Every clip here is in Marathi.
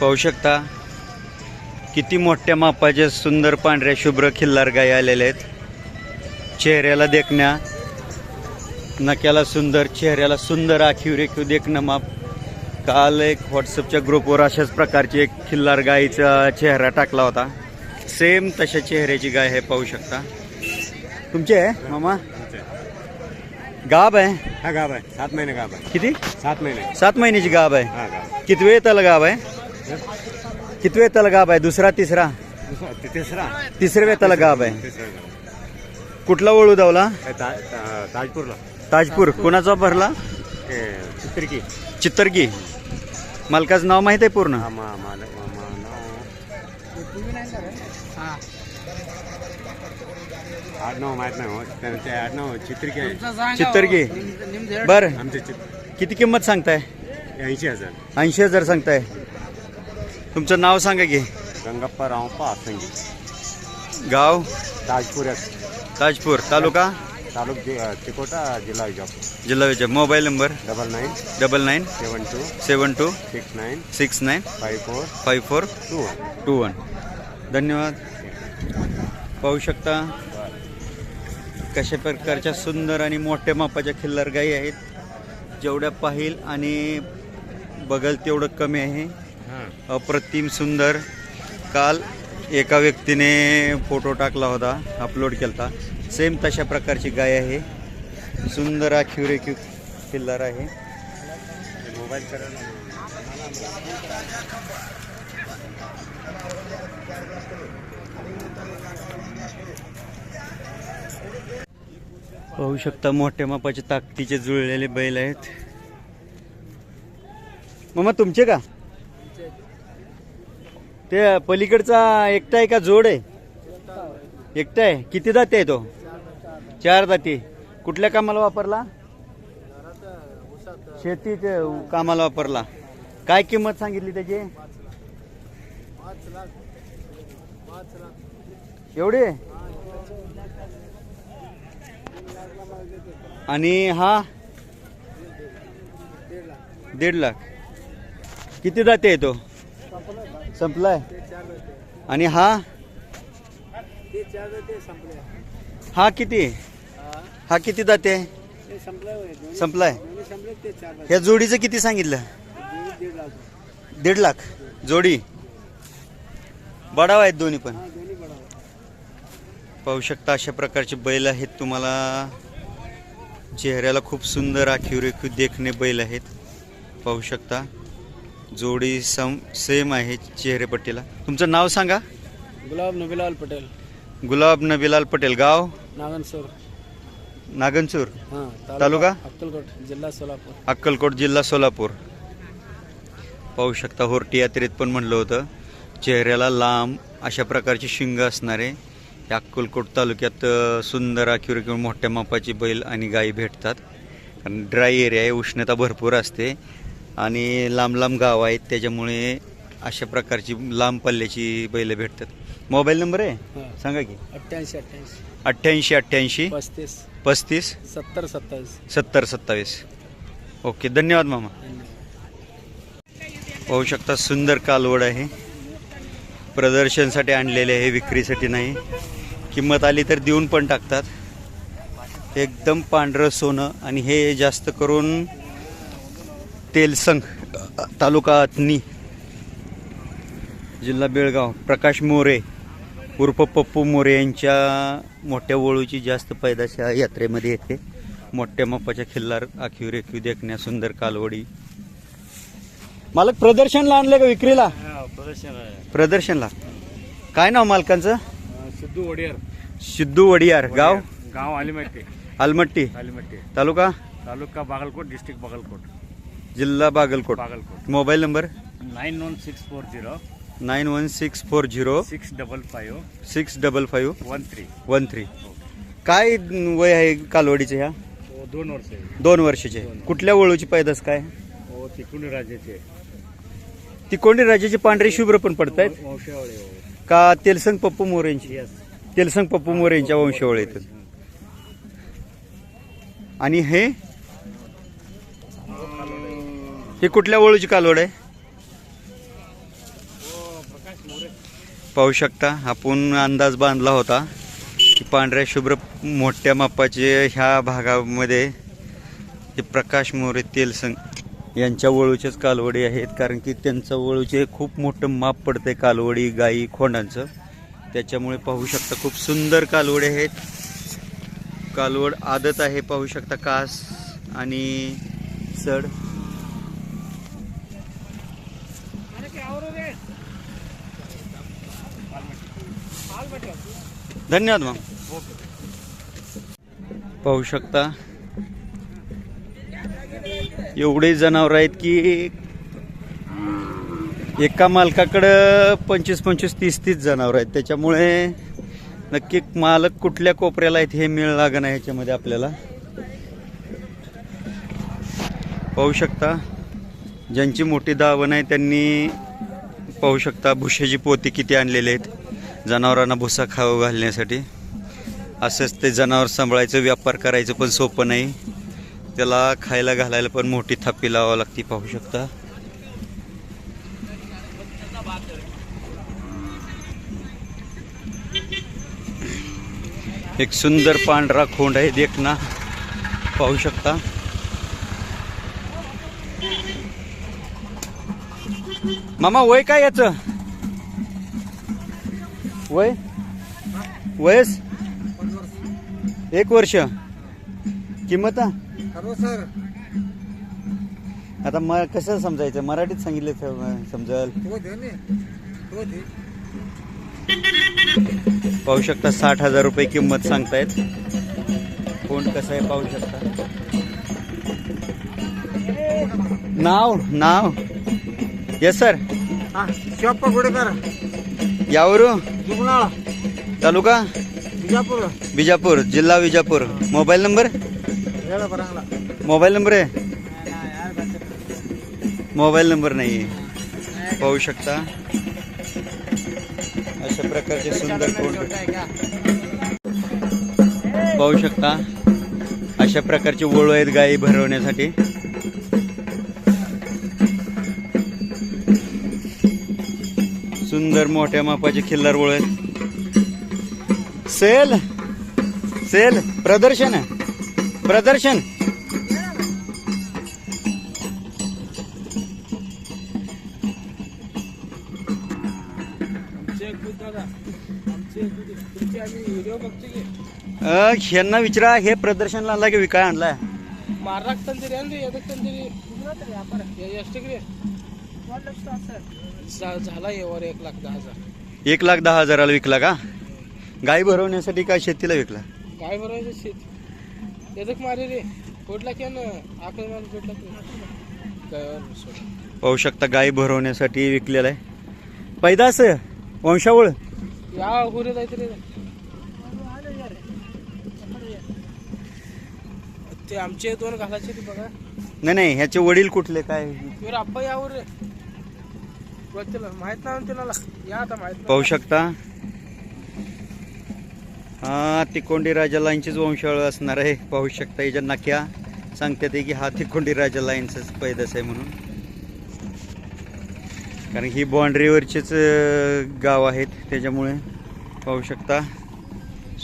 पाहू शकता. किती मोठ्या मापाचे सुंदर पांढऱ्या शुभ्र खिल्लार गायी आलेल्या आहेत. चेहऱ्याला देखण्या नक्याला सुंदर चेहऱ्याला सुंदर आखीव रेखीव देखणं माप. काल एक व्हॉट्सअपच्या ग्रुपवर अशाच प्रकारची एक खिल्लार गायीचा चेहरा टाकला होता. सेम तशा चेहऱ्याची गाय आहे पाहू शकता. तुमचे आहे मामा? गाब आहे. हा गाव आहे. सात महिने गाव आहे. किती? सात महिने. सात महिन्याची गाब आहे. हा किती वेळ त्याला गाब आहे? किती वेळ त्याला गाब आहे? दुसरा तिसरा? ते तिसरा. तिसऱ्या वेळ त्याला गाब आहे. तिसरा गाव कुठला वळू धावला? हे ता- ता- ताजपूरला. ताजपूर. कोणाचा भरला? हे चित्रकी चित्तरगी मालकाचं नाव माहीत आहे पूर्ण? हा मा माल मा- मा- नाव आडनाव माहीत नाही हो. त्यानं ते आडनाव चित्रकी आहे. चित्तरगी बर. आमचे किती किंमत सांगताय? ऐंशी हजार. ऐंशी हजार सांगताय. तुमचं नाव सांगा की. गंगप्पा रावप्पा आसंगी. गाव? ताजपूर ताजपूर. तालुका? तालुक तिकोटा जिल्हा विजापूर. जिल्हा Vijay mobile number? Double nine. Double nine. Seven two. Seven two. Six nine. Six nine. Five four. Five four. Two one. Two one. धन्यवाद. पाहू शकता कशा प्रकारच्या सुंदर आणि मोठ्या मापाच्या खिल्लार गायी आहेत. जेवढ्या पाहिल आणि बघल तेवढं कमी आहे. अप्रतिम सुंदर काल एका व्यक्तीने फोटो टाकला होता अपलोड केला सेम तशा प्रकारची गाय आहे. सुंदर आखीव रेखीव खिल्लार आहे. मोबाईल पाहू शकता मोठ्या मापाचे ताकदीचे जुळलेले बैल आहेत. मामा तुमचे का? ते पलीकडचा एकटा आहे का जोड आहे. एकटा आहे. किती जाती आहे तो? चार जाती कुठल्या कामाला वापरला? शेती कामाला वापरला. काय किंमत सांगितली त्याची? एवढी? आणि हा? दीड लाख. किती जाते आहे तो? संपलाय. आणि हा? हा किती? हा किती दाते आहे? संपलाय ह्या जोडीचं किती सांगितलं? दीड लाख. जोडी. बडाव आहेत दोन्ही पण. पाहू शकता अशा प्रकारचे बैल आहेत तुम्हाला. चेहऱ्याला खूप सुंदर आखीव रेखीव देखणे बैल आहेत. पाहू शकता. जोडी सम सेम आहे चेहरेपट्टीला. तुमचं नाव सांगा. गुलाब नबीलाल पटेल. गुलाब नबीलाल पटेल. गाव? नागनसूर. नागनसूर. हां तालुका? अक्कलकोट जिल्हा सोलापूर. अक्कलकोट जिल्हा सोलापूर. पाहू शकता होर्टी यात्रेत पण म्हणलं होतं चेहऱ्याला लांब अशा प्रकारची शिंग असणारे या अक्कलकोट तालुक्यात सुंदर आखीव किंवा मोठ्या मापाची बैल आणि गायी भेटतात. कारण ड्राय एरिया आहे उष्णता भरपूर असते. आणि लांब लांब गाव आहेत त्याच्यामुळे अशा प्रकारची लांब पल्ल्याची बैल भेटतात. मोबाईल नंबर आहे? सांगा की. अठ्ठ्याऐंशी अठ्ठ्याऐंशी. अठ्ठ्याऐंशी अठ्ठ्याऐंशी. पस्तीस. पस्तीस? सत्तर सत्तावीस. सत्तर सत्तावीस. ओके धन्यवाद मामा. पाहू शकता सुंदर कालवड आहे. प्रदर्शनसाठी आणलेले आहे विक्रीसाठी नाही. किंमत आली तर देऊन पण टाकतात. एकदम पांढरं सोनं आणि हे जास्त करून तेलसंग तालुका अतनी जिल्हा बेळगाव प्रकाश मोरे उर्फ पप्पू मोरे यांच्या मोठ्या वळूची जास्त पैदाश या यात्रेमध्ये येते. मोठ्या मापाच्या खिल्लार आखीव रेखीव देखण्या सुंदर कालवडी. मालक प्रदर्शनला आणले का विक्रीला? प्रदर्शनला. काय नाव मालकांचं? सिद्धू वडियार. सिद्धू वडियार. गाव? गाव आलिमट्टी. आलमट्टी. आलिमट्टी. तालुका? तालुका बागलकोट डिस्ट्रिक्ट बागलकोट. जिल्हा Bagalkot. Bagalkot. Mobile number? Nine one six four zero. Nine one six four zero. Six double five. Six double five. One three. One three. काय वय आहे कालवडीचे ह्या? हो दोन वर्ष आहे. दोन वर्षाचे. कुठल्या वळूची पैदास काय? हो तिकुंड राजाचे. ती कोंडी राजाची पांढरे शुभ्र पण पडतायत? वंशावळे हो. का तेलसंग पप्पू मोरेंची तेलसंग पप्पू मोरेंच्या वंशावळ येतात आणि हे? ही कुठल्या वळूची कालवड आहे? पाहू शकता आपण अंदाज बांधला होता की पांढऱ्या शुभ्र मोठ्या मापाचे ह्या भागामध्ये हे प्रकाश मोरे तेलसंग यांच्या वळूचेच कालवडी आहेत. कारण की त्यांचं वळूचे खूप मोठं माप पडते कालवडी गाई खोंडांचं. त्याच्यामुळे पाहू शकता खूप सुंदर कालवडी आहेत. कालवड आदत आहे पाहू शकता कास आणि सड. धन्यवाद मग पाहू शकता. एवढे जनावर आहेत की एका मालकाकडं पंचवीस पंचवीस तीस तीस जनावर आहेत. त्याच्यामुळे नक्की मालक कुठल्या कोपऱ्याला आहेत हे मिळ लागणं ह्याच्यामध्ये आपल्याला. पाहू शकता. ज्यांची मोठी दावण आहे त्यांनी पाहू शकता भुशाची पोती किती आणलेले आहेत. जनावरांना भुसा खाऊ घालण्यासाठी. असंच ते जनावर सांभाळायचं व्यापार करायचं पण सोपं नाही. त्याला खायला घालायला पण मोठी थापी लावावं लागते पाहू शकता. एक सुंदर पांढरा खोंड आहे देखना पाहू शकता. मामा वय काय याचं? वय? वयस? एक वर्ष. किंमत हा? सर. आता म कसं समजायचं? मराठीत सांगितलं समजल. पाहू शकता साठ हजार रुपये किंमत सांगतायत. कोण कसं आहे पाहू शकता? नाव नाव. येस सर शिवप्पा गुडेकर यावरू तालुका बिजापूर विजापूर जिल्हा Vijapur mobile number mobile number आहे मोबाईल नंबर नाही आहे पाहू शकता अशा प्रकारचे सुंदर कोण पाहू शकता अशा प्रकारचे वळू आहेत गायी भरवण्यासाठी सुंदर मोठ्या मापाचे खिल्लार वळ आहेत सेल सेल प्रदर्शन प्रदर्शन. ह्यांना विचारा हे प्रदर्शन आणला की विकाय आणलाय? महाराष्ट्र झा- झाला यावर एक लाख दहा हजार. एक लाख दहा हजाराला विकला का? गाय भरवण्यासाठी काय शेतीला विकला? गाय भरवायचं शेत. येतक मारे रे फोडला की ना आकडे मारे फोडला पाहू शकता गाय भरवण्यासाठी विकलेला आहे. पैदास वंशावळ. या हुरे जायचं रे ते आमचे दोन घालायचे बघा. नाही नाही ह्याचे वडील कुठले काय? वर आप्पा यावर. रे माहीत नाही त्याला या आता माहीत पाहू शकता? हा तिकोंडी राजा लाईनचीच वंशावळ असणार आहे. पाहू शकता याच्या नाक्या सांगतात की हा तिकोंडी राजा लाईनचंच पैदास आहे म्हणून. कारण ही बाँड्रीवरचेच गाव आहेत त्याच्यामुळे. पाहू शकता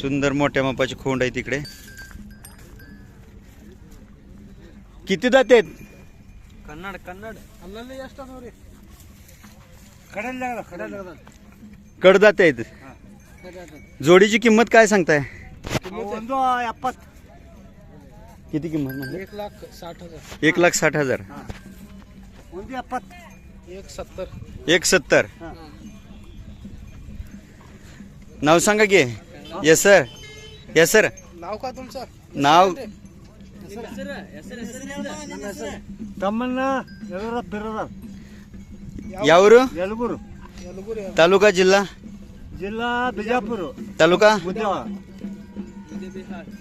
सुंदर मोठ्या मापाचे खोंड आहे तिकडे. किती दात आहेत? कन्नड कन्नड. ಅಲ್ಲಲ್ಲಿ ಎಷ್ಟು ಅದಾವ್ರಿ ಕಡಲ್ ಕಡಲ್ कडदात आहेत जोडीची किंमत काय सांगताय ಒಂದು ಎಪ್ಪತ್ತು किती किंमत म्हणजे एक लाख साठ हजार एक लाख साठ हजार ಒಂದು ಎಪ್ಪತ್ತು एक सत्तर एक सत्तर नाव सांगा की येस सर येस सर नाव का तुमचं नाव ತಮ್ಮನ್ನ ಎಲ್ಲರ ಬಿರದ यावरू ಯಲಗೂರು ಯಲಗೂರು तालुका जिल्हा ಜಿಲ್ಲಾ ಬಿಜಾಪುರ तालुका ಮುದ್ಯಾಳ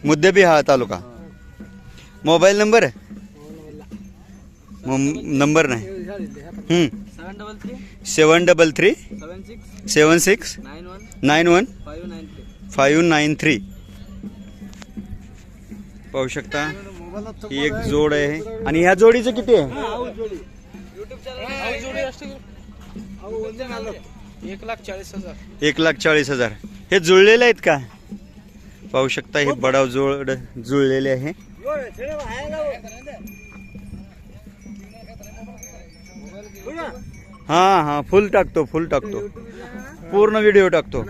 मुद्देबिहा तालुका मोबाईल नंबर मो- नंबर नाही हम्म. Seven double three seven double three seven six seven six nine one nine one five nine three five nine three पाहू शकता ही एक जोड आहे आणि ह्या जोडीचं किती आहे एक लाख चाळीस हजार. एक लाख चाळीस हजार. हे जुळलेले आहेत का? पाहू शकता हे बडाव जुळ जुळलेले आहे. हा. हा फुल टाकतो फुल टाकतो. पूर्ण व्हिडिओ टाकतो.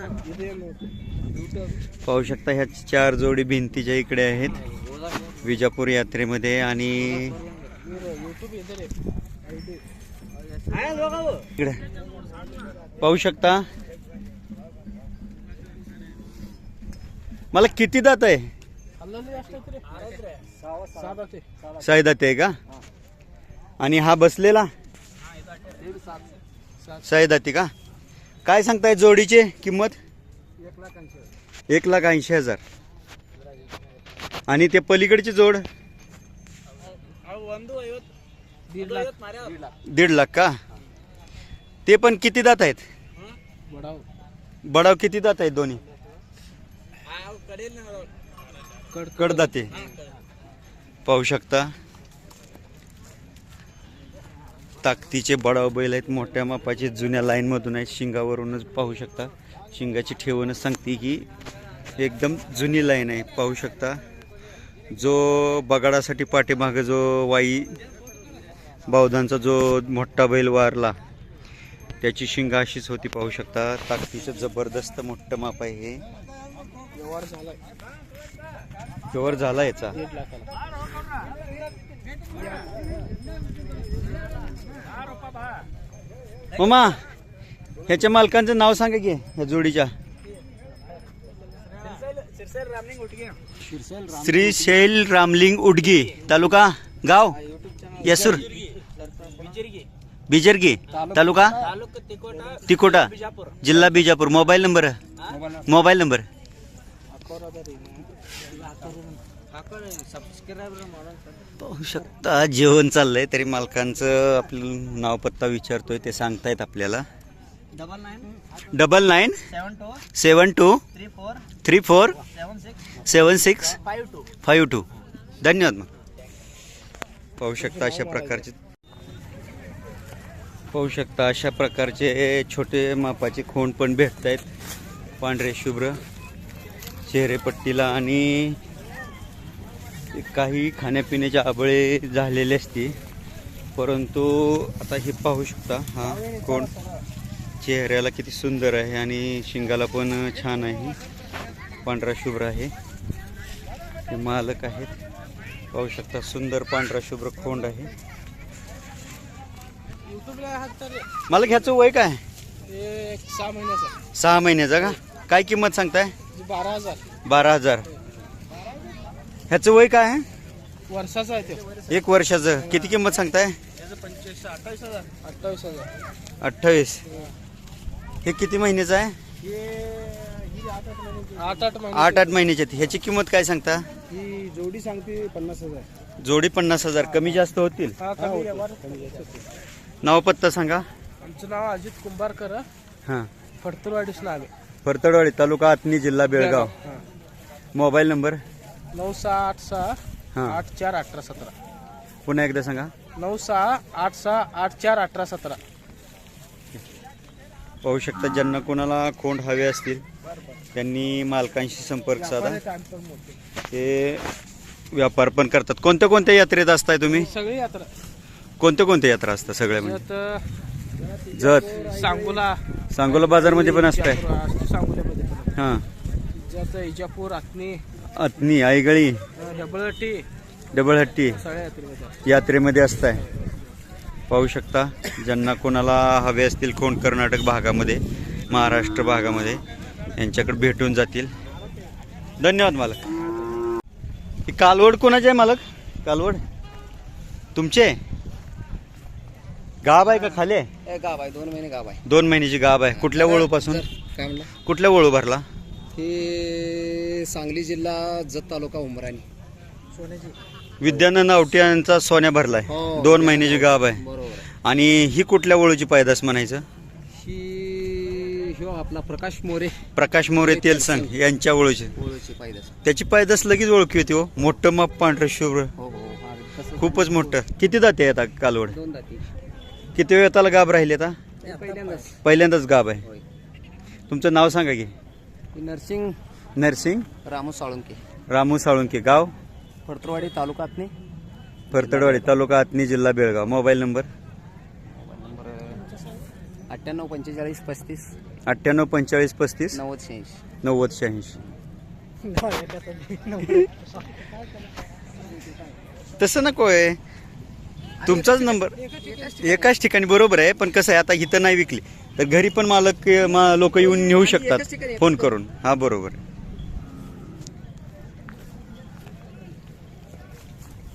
पाहू शकता ह्या चार जोडी भिंतीच्या इकडे आहेत. विजापूर यात्रेमध्ये आणि इकडे. पाहू शकता. मला किती दात आहे? साईदात आहे का? आणि हा बसलेला? साईदाती का? काय सांगताय जोडीचे किंमत? एक लाख ऐंशी हजार. आणि ते पलीकडची जोड? दीड लाख. दीड लाख. का? ते पण किती दात आहेत? बडाव. बडाव किती दात आहेत दोन्ही? कड कडदाते पाहू शकता. ताकदीचे बडाव बैल आहेत मोठ्या मापाचे जुन्या लाईनमधून आहेत शिंगावरूनच पाहू शकता. शिंगाची ठेवणच सांगते की एकदम जुनी लाईन आहे पाहू शकता. जो बगाडासाठी पाठीमागं जो वाई बावधांचा जो मोठा बैल वारला त्याची शिंगा अशीच होती पाहू शकता. ताकदीचं जबरदस्त मोठं माप आहे हे. व्यवहार झाला याचा. मामा ह्याच्या मालकांचं नाव सांगा की ह्या जोडीच्या. श्री शैल रामलिंग उडगी तालुका गाव येसूर. बिजरगी तालुका? तिकोटा जिल्हा Bijapur. Mobile number? Mobile number. पाहू शकता जेवण चाललंय तरी मालकांचं आपलं नाव पत्ता विचारतोय ते सांगतायत आपल्याला. Double nine seven two three four seven six five two धन्यवाद मग. पाहू शकता अशा प्रकारचे पाहू शकता अशा प्रकारचे छोटे मापाचे खोंड पण भेटत आहेत पांढरे शुभ्र चेहरेपट्टीला आणि काही खाण्यापिण्याचे आबळे झालेले असते परंतु आता हे पाहू शकता हा कोण चेहऱ्याला किती सुंदर आहे आणि शिंगाला पण छान आहे. पांढरा शुभ्र आहे. हे मालक आहेत. पाहू शकता सुंदर पांढरा शुभ्र खोंड आहे. मालक ह्याचं वय काय? हे सहा महिन्याचा. सहा महिन्याचा का? काय किंमत सांगताय? हे बारा हजार. बारा हजार. ह्याचं वय काय आहे? वर्षाचा आहे ते. एक वर्षाचं. किती किंमत सांगताय? पंचवीस अठ्ठावीस हजार. अठ्ठावीस हजार. अठ्ठावीस. हे. किती महिन्याचं आहे? आठ आठ महिने आठ आठ महिन्याचे. आहेत. ह्याची किंमत काय सांगता? ही जोडी सांगते पन्नास हजार. जोडी पन्नास हजार. कमी जास्त होतील? हा कमी. नाव पत्ता सांगा. आमचं नाव अजित कुंभारकर हां. आहे फरतडवाडी तालुका आतनी जिल्हा बेळगाव. हा. Mobile number? नऊ सहा आठ सहा हां. आठ चार अठरा सतरा. पुन्हा एकदा सांगा. नऊ सहा आठ सहा आठ चार अठरा सतरा. पाहू शकता ज्यांना कोणाला खोंड हवे असतील त्यांनी मालकांशी संपर्क साधा. ते व्यापार पण करतात. कोणत्या कोणत्या यात्रेत असताय तुम्ही? सगळी यात्रा. कोणत्या कोणत्या यात्रा असतात सगळ्या म्हणजे? जत. सांगोला. सांगोला बाजारमध्ये पण असताय. इजापूर असते सांगोल्यामध्ये पण. हां. ज्यात इजापूर आत्नी. अतनी आईगळी. हेबळटी डबल हट्टी सगळ्या यात्रेमध्ये. यात्रेमध्ये असताय. पाहू शकता ज्यांना कोणाला हवे असतील कोण कर्नाटक भागामध्ये महाराष्ट्र भागामध्ये यांच्याकडे भेटून जातील. धन्यवाद मालक. ही कालवड कोणाचे आहे मालक? कालवड? तुमचे गाब आहे का खाली? आहे गाव आहे. दोन महिने गाव आहे. दोन महिन्याची गाब आहे. कुठल्या वळूपासून? काय म्हणलं कुठल्या वळू भरला? हे सांगली जिल्हा जत तालुका उमराणी. सोन्याची विद्यानंद आवटे यांचा सोन्या भरलाय. हो. दोन महिन्याची गाब आहे. बरोबर आहे. आणि ही कुठल्या वळूची पैदास म्हणायचं? ही ह्यो आपला प्रकाश मोरे. प्रकाश मोरे तेलसंग यांच्या वळूची. पाहिजे त्याची पायदास लगेच ओळखी होती हो. मोठं माप पांढरं शुभ्र. हो हो हा, कसं खूपच मोठं. किती जाते आता कालवड? दोन दाती. किती वेळ त्याला गाब राहिले आता? पहिल्यांदाच. पहिल्यांदाच आहे. तुमचं नाव सांगा की. नर्सिंग नरसिंग? रामू साळुंके. रामू साळुंके गाव? फडतरवाडी तालुक्यातनी फरतडवाडी तालुका आतनी जिल्हा बेळगाव. Mobile number? नंबर अठ्ठ्याण्णव पंचेचाळीस पस्तीस. अठ्ठ्याण्णव पंचेचाळीस पस्तीस? नव्वद शहाऐंशी. नव्वद शहाऐंशी. तसं नको आहे. तुमचाच नंबर एकाच ठिकाणी बरोबर आहे पण कसं आहे आता इथं नाही विकली. तर घरी पण मालक लोक येऊन नेऊ शकतात. फोन करून. हा बरोबर.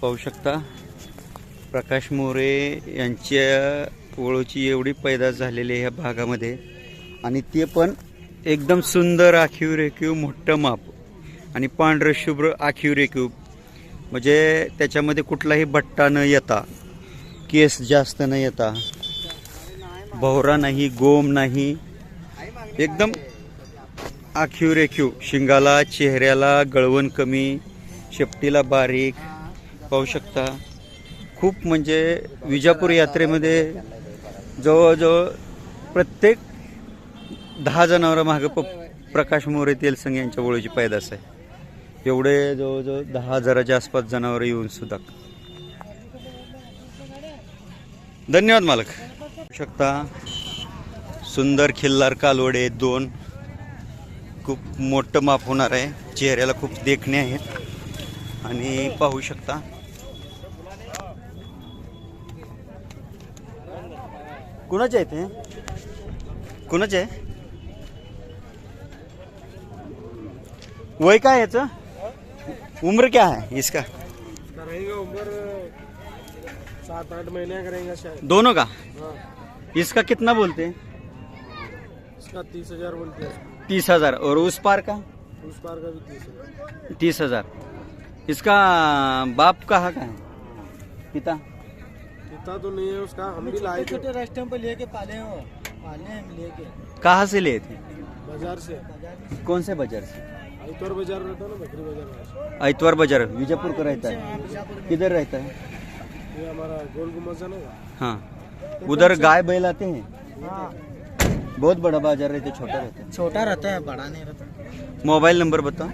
पाहू शकता प्रकाश मोरे यांच्या ओळूची एवढी पैदास झालेली आहे ह्या भागामध्ये. आणि ते पण एकदम सुंदर आखीव रेखीव मोठं माप आणि पांढरं शुभ्र आखीव रेखीव. म्हणजे त्याच्यामध्ये कुठलाही बट्टा न येता केस जास्त न येता. भवरा नाही गोम नाही. एकदम आखीव रेखीव. शिंगाला चेहऱ्याला गळवण कमी शेपटीला बारीक. पाहू शकता. खूप म्हणजे विजापूर यात्रेमध्ये जवळजवळ प्रत्येक दहा जनावरं मागं प प्रकाश मोरे तेलसंग यांच्या ओळीची पैदास आहे. एवढे जवळजवळ दहा हजाराच्या आसपास जनावरं येऊन सुद्धा. धन्यवाद मालक. शकता सुंदर खिल्लार कालवडे दोन. खूप मोठं माप होणार आहे. चेहऱ्याला खूप देखणे आहेत. आणि पाहू शकता कुणाचे आहे ते कुणाचे? आहे वय काय याचं? उम्र क्या है? इसका. उम्र सात आठ महीने का रहेगा शायद। दोनों का? हाँ। इसका कितना बोलते हैं? इसका तीस हज़ार बोलते हैं। तीस हज़ार। और उस पार का? उस पार का भी तीस हज़ार। तीस हज़ार। इसका बाप कहाँ का है? पिता? इतना तो नहीं है उसका हम भी लाए छोटे रास्ते पे लेके पाले हो पाले हम लेके। कहाँ से लिए थे? बाज़ार से। कौन से बाज़ार से? आइतवार बाज़ार रहता है ना बकरी बाज़ार में। ऐतवार बाज़ार बीजापुर का रहता है। किधर रहता है? ये हमारा गोल है ना हाँ। उधर गाय बैल आते हैं? हाँ। बहुत बड़ा बाज़ार रहता है छोटा रहता है। छोटा रहता है बड़ा नहीं रहता। मोबाइल नंबर बताओ।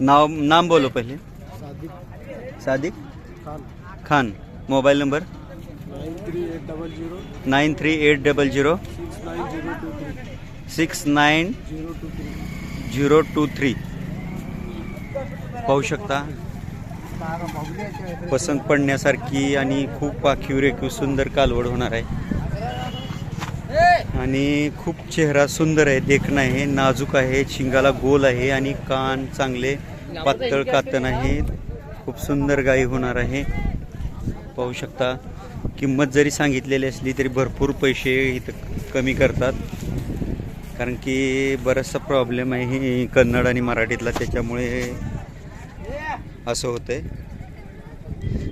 नाम नाम बोलो पहले। Sadiq. Sadiq? Khan. Khan. Mobile number? Nine three eight double zero. Six nine zero nine zero two three. पाहू शकता? पसंत पडण्यासारखी आणि खूप पाखीव रेखीव सुंदर कालवड होणार आहे. आणि खूप चेहरा सुंदर आहे देखणं आहे नाजूक आहे शिंगाला गोल आहे आणि कान चांगले पातळ कातन आहे. खूप सुंदर गाई होणार आहे. पाहू शकता किंमत जरी सांगितलेली असली तरी भरपूर पैसे इथं कमी करतात. कारण की बराचसा प्रॉब्लेम आहे कन्नड आणि मराठीतला त्याच्यामुळे असं होतं आहे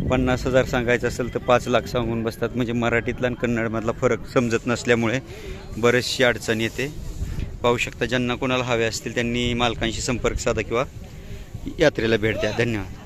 पन्नास हजार सांगायचं असेल तर पाच लाख सांगून बसतात. म्हणजे मराठीतला आणि कन्नडमधला फरक समजत नसल्यामुळे बरेचशी अडचण येते. पाहू शकता ज्यांना कोणाला हवे असतील त्यांनी मालकांशी संपर्क साधा किंवा यात्रेला भेट द्या. धन्यवाद.